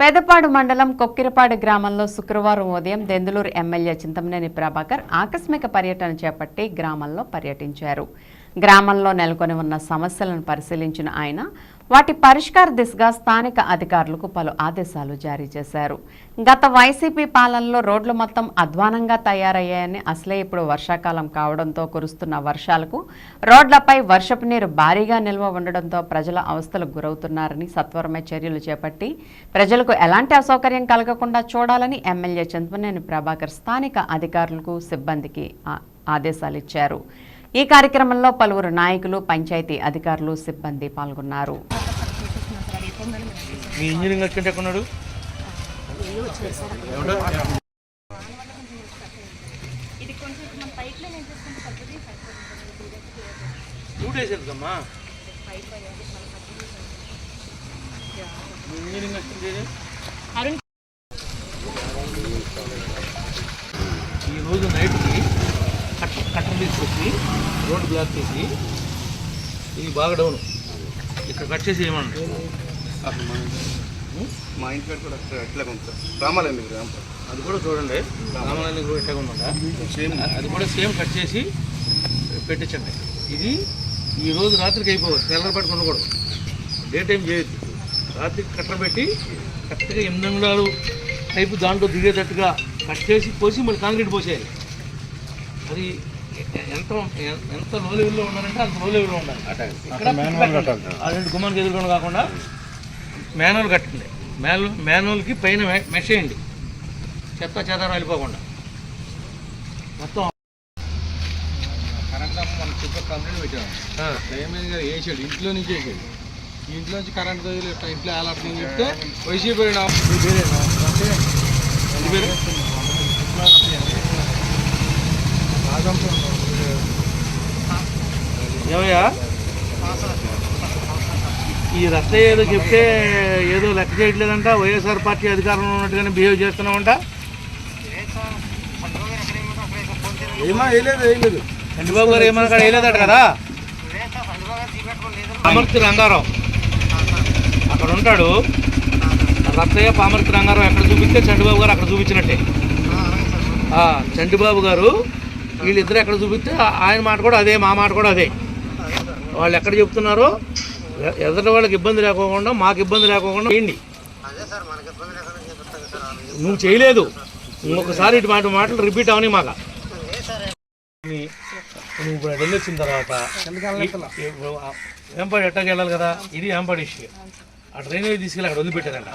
పెదపాడు మండలం కొక్కిరపాడు గ్రామంలో శుక్రవారం ఉదయం దెందులూరు ఎమ్మెల్యే చింతమనేని ప్రభాకర్ ఆకస్మిక పర్యటన చేపట్టి గ్రామంలో పర్యటించారు. గ్రామంలో నెలకొని ఉన్న సమస్యలను పరిశీలించిన ఆయన వాటి పరిష్కార దిశగా స్థానిక అధికారులకు పలు ఆదేశాలు జారీ చేశారు. గత వైసీపీ పాలనలో రోడ్లు మొత్తం అధ్వానంగా తయారయ్యాయని అసలే ఇప్పుడు వర్షాకాలం కావడంతో కురుస్తున్న వర్షాలకు రోడ్లపై వర్షపు నీరు భారీగా నిల్వ ఉండడంతో ప్రజల అవస్థలకు గురవుతున్నారని సత్వరమే చర్యలు చేపట్టి ప్రజలకు ఎలాంటి అసౌకర్యం కలగకుండా చూడాలని ఎమ్మెల్యే చంద్రనేని ప్రభాకర్ స్థానిక అధికారులకు సిబ్బందికి ఆదేశాలు ఇచ్చారు. ఈ కార్యక్రమంలో పలువురు నాయకులు పంచాయతీ అధికారులు సిబ్బంది పాల్గొన్నారు. మీ ఇంజనీరింగ్ అసిస్టెంట్ ఎక్కడున్నాడు? టూ డేస్ ఎందుకమ్మా ఇంజనీరింగ్ అసిస్టెంట్? ఈ రోజు నైట్కి కట్ట కట్టలు తీసుకొచ్చి రోడ్డు బ్లాక్ చేసి ఇది బాగా డౌన్. ఇక్కడ కట్ చేసి ఏమన్నా? మా ఇంటి పేరు కూడా అట్లా- ఉంది సార్. రామాలయం రామ సార్. అది కూడా చూడండి. రామాలయం కూడా ఎట్లా ఉందా సేమ్ అది కూడా సేమ్ కట్ చేసి పెట్టించండి ఇది ఈ రోజు రాత్రికి అయిపోవచ్చు తెల్లరి పట్టుకుని కూడా డే టైం చేయొద్దు. రాత్రికి కట్టలు పెట్టి కరెక్ట్గా ఎనిమిది అంగుళాలు టైపు దాంట్లో దిగేటట్టుగా కట్ చేసి పోసి మళ్ళీ కాంక్రీట్ పోసేయాలి. అది ఎంత ఎంత లో లెవెల్లో ఉండాలంటే అంత లో లెవెల్లో ఉండాలి ఇక్కడ పెట్టండి. ఆ రెండు గుమ్మానికి ఎదురుకుండా కాకుండా మాన్యువల్ కట్టండి. మాన్యువల్ మాన్యువల్కి పైన మె- మెష్ వేయండి చెత్త చెదారం వెళ్ళిపోకుండా మొత్తం కరెంట్ మనం చుట్టూ కంప్లైంట్ పెట్టాము. గారు వేసాడు ఇంట్లో నుంచి వేసాడు. ఇంట్లో నుంచి కరెంట్ తగిలి ఇట్లా ఆలాడుతుంది చెప్తే వైసీపీ? ఏమయ్యా? ఈ రత్తయ్య ఏదో చెప్తే ఏదో లెక్క చేయట్లేదంట. వైఎస్ఆర్ పార్టీ అధికారంలో ఉన్నట్టుగానే బిహేవ్ చేస్తున్నామంట. ఏమా వేయలేదు వేయలేదు. చంద్రబాబు గారు ఏమన్నా అక్కడ వేయలేదట కదా? పామర్తి రంగారావు. అక్కడ ఉంటాడు. రత్తయ్య పామర్తి రంగారావు ఎక్కడ చూపిస్తే చంద్రబాబు గారు అక్కడ చూపించినట్టే. చంటిబాబు గారు వీళ్ళిద్దరు ఎక్కడ చూపిస్తే ఆయన మాట కూడా అదే మా మాట కూడా అదే. వాళ్ళు ఎక్కడ చెప్తున్నారో ఎదుటి వాళ్ళకి ఇబ్బంది లేకోకుండా మాకు ఇబ్బంది లేకోకుండా చేయండి. నువ్వు చేయలేదు. ఇంకొకసారి ఇటు మాట మాటలు రిపీట్ అవని మాక. నువ్వు ఇప్పుడు వెళ్ళొచ్చిన తర్వాత ఏంపాడు ఎట్టకి వెళ్ళాలి కదా? ఇది ఏంపాడు ఇష్యూ ఆ ట్రైన్ తీసుకెళ్ళి అక్కడ వదిలిపెట్టారంట